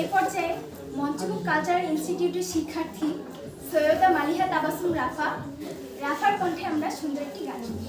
এ পর্যায়ে মঞ্চমুখ কালচারাল ইনস্টিটিউটের শিক্ষার্থী সৈয়দা মালিহা তাবাসুম রাফা, রাফার কণ্ঠে আমরা সুন্দর একটি গান শুনি।